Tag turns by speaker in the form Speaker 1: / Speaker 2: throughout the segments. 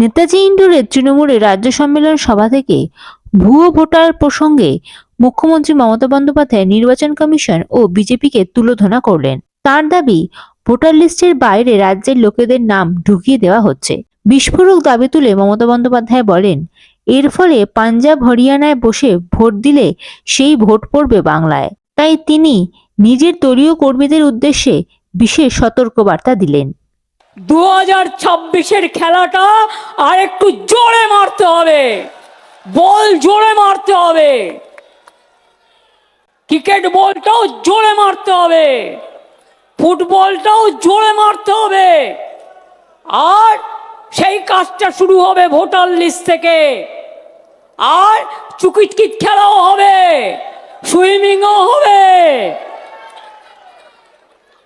Speaker 1: নেতাজি ইন্ডোরের তৃণমূলের রাজ্য সম্মেলন সভা থেকে ভুয়ো ভোটার প্রসঙ্গে মুখ্যমন্ত্রী মমতা বন্দ্যোপাধ্যায়, নির্বাচন কমিশন ও বিজেপিকে তুলোধনা করলেন। তার দাবি, ভোটার লিস্টের বাইরে রাজ্যের লোকেদের নাম ঢুকিয়ে দেওয়া হচ্ছে। বিস্ফোরক দাবি তুলে মমতা বন্দ্যোপাধ্যায় বলেন, এর ফলে পাঞ্জাব, হরিয়ানায় বসে ভোট দিলে সেই ভোট পড়বে বাংলায়। তাই তিনি নিজের দলীয় কর্মীদের উদ্দেশ্যে বিশেষ সতর্কবার্তা দিলেন।
Speaker 2: দু হাজার ছাব্বিশের খেলাটা আর একটু জোরে মারতে হবে। বল জোরে মারতে হবে। ক্রিকেট বলটাও জোরে মারতে হবে। ফুটবলটাও জোরে মারতে হবে। আর সেই কাজটা শুরু হবে ভোটার লিস্ট থেকে। আর চুকিটকিট খেলাও হবে। সুইমিংও হবে।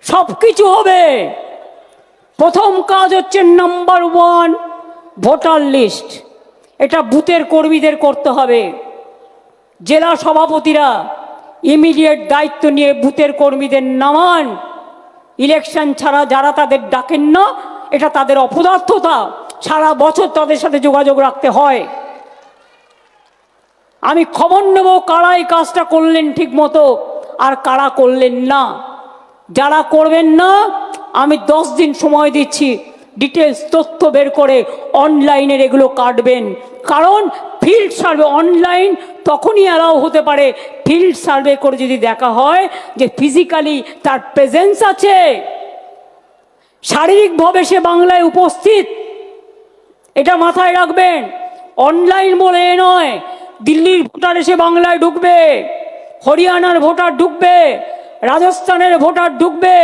Speaker 2: সব কিছু হবে। প্রথম কাজ হচ্ছে নাম্বার ওয়ান ভোটার লিস্ট এটা বুথের কর্মীদের করতে হবে। জেলা সভাপতিরা ইমিডিয়েট দায়িত্ব নিয়ে বুথের কর্মীদের নামান। ইলেকশন ছাড়া যারা তাদের ডাকেন না, এটা তাদের অপদার্থতা। সারা বছর তাদের সাথে যোগাযোগ রাখতে হয়। আমি খবর নেব কারা এই কাজটা করলেন ঠিক মতো আর কারা করলেন না। যারা করবেন না আমি দশ দিন সময় দিচ্ছি। ডিটেলস তথ্য বের করে অনলাইনের এগুলো কাটবেন। কারণ ফিল্ড সার্ভে অনলাইন তখনই অ্যালাউ হতে পারে। ফিল্ড সার্ভে করে যদি দেখা হয় যে ফিজিক্যালি তার প্রেজেন্স আছে। শারীরিকভাবে সে বাংলায় উপস্থিত। এটা মাথায় রাখবেন। অনলাইন বলে এ নয়, দিল্লির ভোটার এসে বাংলায় ঢুকবে। হরিয়ানার ভোটার ঢুকবে। রাজস্থানের ভোটার ঢুকবে।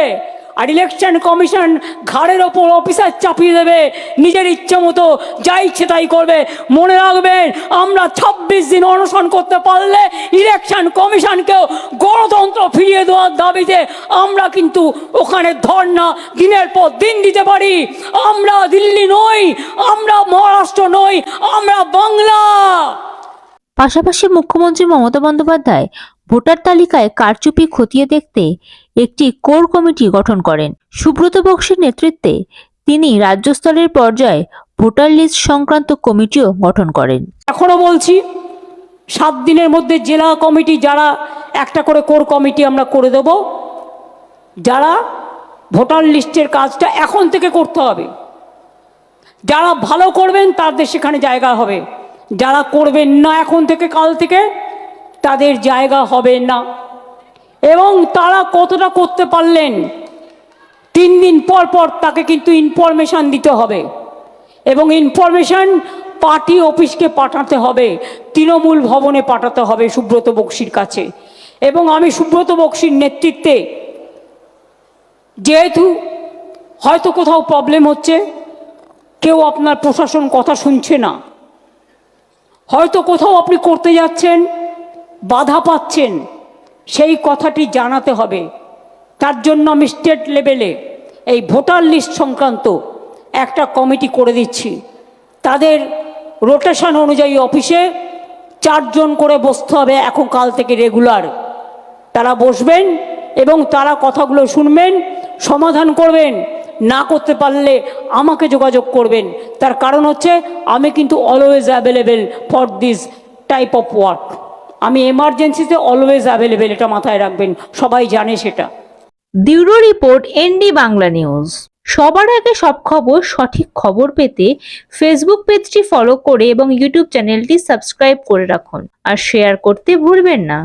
Speaker 2: আর ইলেকশন কমিশন ঘাড়ের ওপর অফিসার চাপিয়ে দেবে। নিজের ইচ্ছে মতো যা ইচ্ছে তাই করবে। মনে রাখবেন, আমরা ছাব্বিশ দিন অনশন করতে পারলে ইলেকশন কমিশনকেও গণতন্ত্র ফিরিয়ে দেওয়ার দাবিতে আমরা কিন্তু ওখানে ধর্না দিনের পর দিন দিতে পারি। আমরা দিল্লি নই, আমরা মহারাষ্ট্র নই, আমরা বাংলা।
Speaker 1: পাশাপাশি মুখ্যমন্ত্রী মমতা বন্দ্যোপাধ্যায় ভোটার তালিকায় কারচুপি খতিয়ে দেখতে একটি কোর কমিটি গঠন করেন। সুব্রত বক্সের নেতৃত্বে তিনি রাজ্য স্তরের পর্যায়ে ভোটার লিস্ট সংক্রান্ত কমিটিও গঠন করেন।
Speaker 2: এখনও বলছি, সাত দিনের মধ্যে জেলা কমিটি যারা একটা করে কোর কমিটি আমরা করে দেব, যারা ভোটার লিস্টের কাজটা এখন থেকে করতে হবে। যারা ভালো করবেন তাদের সেখানে জায়গা হবে, যারা করবেন না এখন থেকে কাল থেকে তাদের জায়গা হবে না। এবং তারা কতটা করতে পারলেন, তিন দিন পর পর তাকে কিন্তু ইনফরমেশান দিতে হবে। এবং ইনফরমেশন পার্টি অফিসকে পাঠাতে হবে, তৃণমূল ভবনে পাঠাতে হবে সুব্রত বক্সির কাছে। এবং আমি সুব্রত বক্সির নেতৃত্বে যেহেতু হয়তো কোথাও প্রবলেম হচ্ছে, কেউ আপনার প্রশাসন কথা শুনছে না। হয়তো কোথাও আপনি করতে যাচ্ছেন বাধা পাচ্ছেন, সেই কথাটি জানাতে হবে। তার জন্য আমি স্টেট লেভেলে এই ভোটার লিস্ট সংক্রান্ত একটা কমিটি করে দিচ্ছি। তাদের রোটেশন অনুযায়ী অফিসে চারজন করে বসতে হবে এখন কাল থেকে রেগুলার তারা বসবেন এবং তারা কথাগুলো শুনবেন, সমাধান করবেন, না করতে পারলে আমাকে যোগাযোগ করবেন। তার কারণ হচ্ছে, আমি কিন্তু always available for this type of work আমি এমার্জেন্সিতে অলওয়েজ অ্যাভেলেবেল এটা মাথায় রাখবেন। সবাই জানে সেটা।
Speaker 1: Bureau report, ND Bangla news. সবার আগে সব খবর, সঠিক খবর পেতে ফেসবুক পেজটি ফলো করে এবং ইউটিউব চ্যানেলটি সাবস্ক্রাইব করে রাখুন। আর শেয়ার করতে ভুলবেন না।